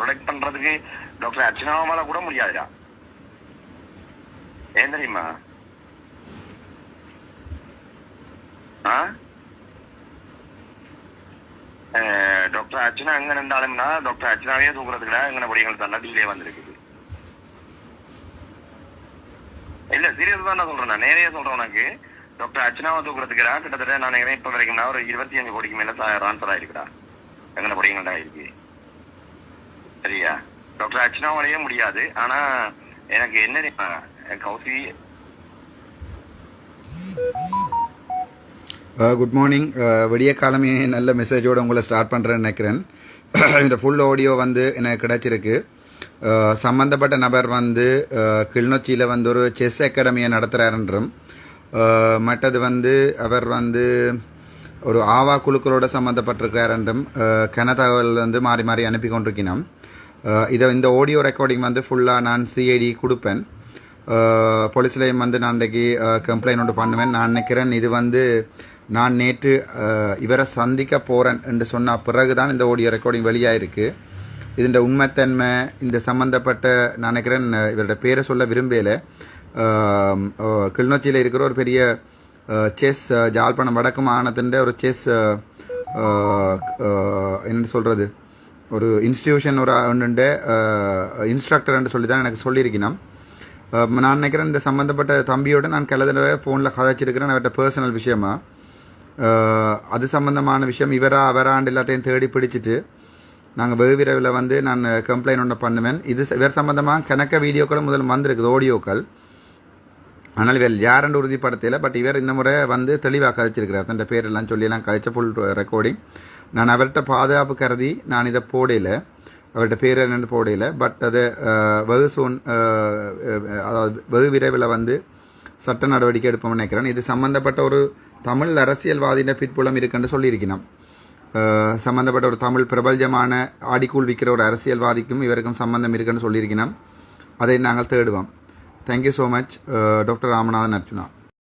Protect பண்றதுக்கு doctor அர்ச்சனாவால கூட முடியாதுடா. ஏன் தெரியுமா? டாக்டர் அர்ச்சனா எங்க நின்றாலும்னா டாக்டர் அர்ச்சனாவே தூக்குறதுக்குடா எங்கன படிகள் தான் டிலே வந்திருக்குது. இல்ல சீரியஸ் தான் நான் சொல்றேன் நான். நேரையே சொல்றேன் உனக்கு. டாக்டர் அர்ச்சனாவை தூக்குறதுக்குடா கிட்டத்தட்ட நான் இப்ப வரைக்கும்னா ஒரு இருபத்தி அஞ்சு கோடிக்கு மேல ட்ரான்ஸ்ஃபர் ஆயிருக்குடா. எங்கன படிங்கள்டா இருக்கு. சரியா? டாக்டர் அர்ச்சனாவாலேயே முடியாது. ஆனா எனக்கு என்ன Kousi. Uh, good morning uh, விடிய காலமே நல்ல மெசேஜோடு உங்களை ஸ்டார்ட் பண்ணுறேன்னு நினைக்கிறேன். இந்த ஃபுல் ஆடியோ வந்து எனக்கு கிடச்சிருக்கு. Uh, சம்மந்தப்பட்ட நபர் வந்து கிளிநொச்சியில் வந்து ஒரு செஸ் அகாடமியை நடத்துகிறாருன்றும் மற்றது வந்து அவர் வந்து ஒரு ஆவா குழுக்களோட சம்மந்தப்பட்டிருக்கிறார் என்றும் கன தகவல் வந்து மாறி மாறி அனுப்பி கொண்டிருக்கினோம். இதை இந்த ஆடியோ ரெக்கார்டிங் வந்து ஃபுல்லாக நான் சிஐடி கொடுப்பேன். போலீஸ்லேயும் வந்து நான் இன்றைக்கி கம்ப்ளைண்ட் ஒன்று பண்ணுவேன். நான் நினைக்கிறேன் இது வந்து நான் நேற்று இவரை சந்திக்க போகிறேன் என்று சொன்ன பிறகு தான் இந்த ஆடியோ ரெக்கார்டிங் வெளியாயிருக்கு. இதுன்ற உண்மைத்தன்மை இந்த சம்மந்தப்பட்ட நான் நினைக்கிறேன் இவரோட பேரை சொல்ல விரும்பலை. கிளிநொச்சியில் இருக்கிற ஒரு பெரிய செஸ் ஜாழ்ப்பாணம் வடக்கு மாகாணத்தின் ஒரு செஸ் என்ன சொல்கிறது ஒரு இன்ஸ்டிடியூஷன் ஒரு ஒன்று இன்ஸ்ட்ரக்டர்ன்னு சொல்லி தான் எனக்கு சொல்லியிருக்கணும். நான் நினைக்கிறேன் இந்த சம்மந்தப்பட்ட தம்பியோட நான் கிள தடவை ஃபோனில் கதைச்சிருக்கிறேன் அவர்கிட்ட பர்சனல் விஷயமா. அது சம்மந்தமான விஷயம். இவரா அவராண்டு எல்லாத்தையும் தேடி பிடிச்சிட்டு நாங்கள் வெகு விரைவில் வந்து நான் கம்ப்ளைண்ட் ஒன்று பண்ணுவேன். இது இவர் சம்மந்தமாக கணக்க வீடியோக்களும் முதல் வந்திருக்குது ஆடியோக்கள் ஆனால் இவர் யாருன்னு உறுதிப்படுத்தல பட் இவர் இந்த முறை வந்து தெளிவாக கதைச்சிருக்கிறார் தன் பேரெல்லாம் சொல்லியெல்லாம் கதைச்ச ஃபுல் ரெக்கார்டிங் நான் அவர்கிட்ட பாதுகாப்பு கருதி நான் இதை போடையில் அவர்கிட்ட பேர் என்னென்னு போடையில் பட் அது வெகு சோன் அதாவது வெகு விரைவில் வந்து சட்ட நடவடிக்கை எடுப்போம்னு நினைக்கிறேன். இது சம்பந்தப்பட்ட ஒரு தமிழ் அரசியல்வாதியின் பிற்புலம் இருக்குன்னு சொல்லியிருக்கணும். சம்மந்தப்பட்ட சம்பந்தப்பட்ட ஒரு தமிழ் பிரபல்யமான ஆடிக்கூழ் விற்கிற ஒரு அரசியல்வாதிக்கும் இவருக்கும் சம்பந்தம் இருக்குன்னு சொல்லியிருக்கணும். அதை நாங்கள் தேடுவோம். Thank you so much doctor Ramanathan Arjuna.